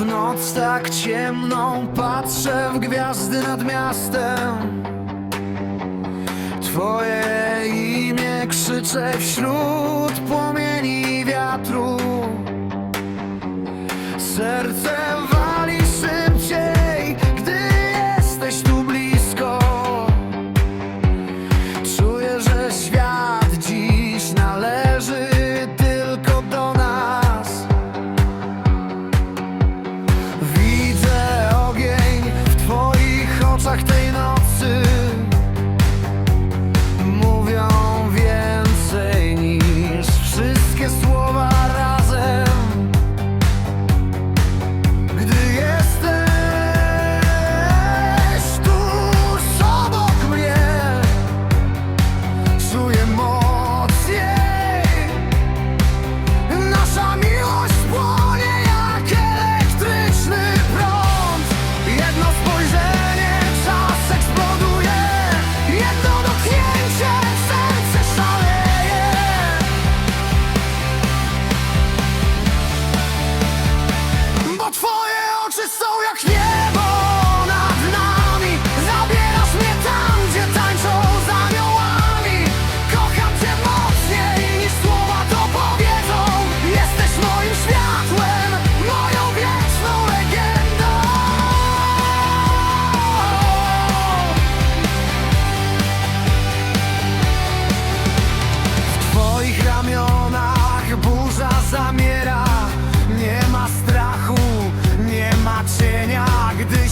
W noc tak ciemną patrzę w gwiazdy nad miastem. Twoje imię krzyczę wśród płomieni wiatru. Serce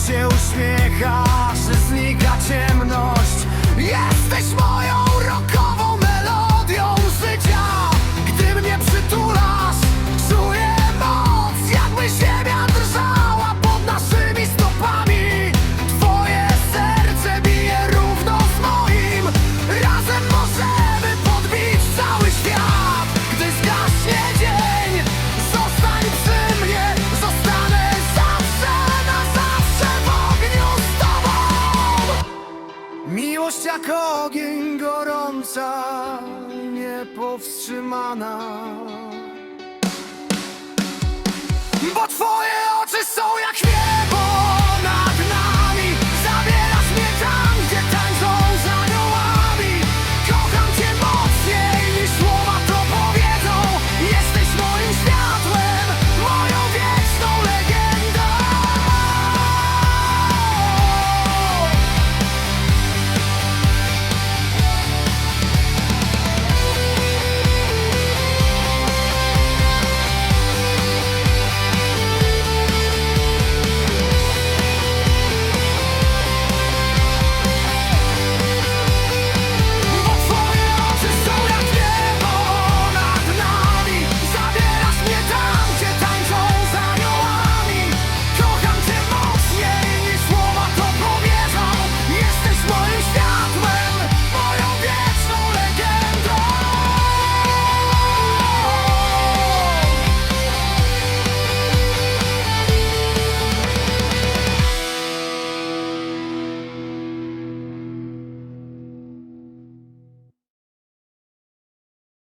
się uśmiechasz. ogień gorąca, niepowstrzymana.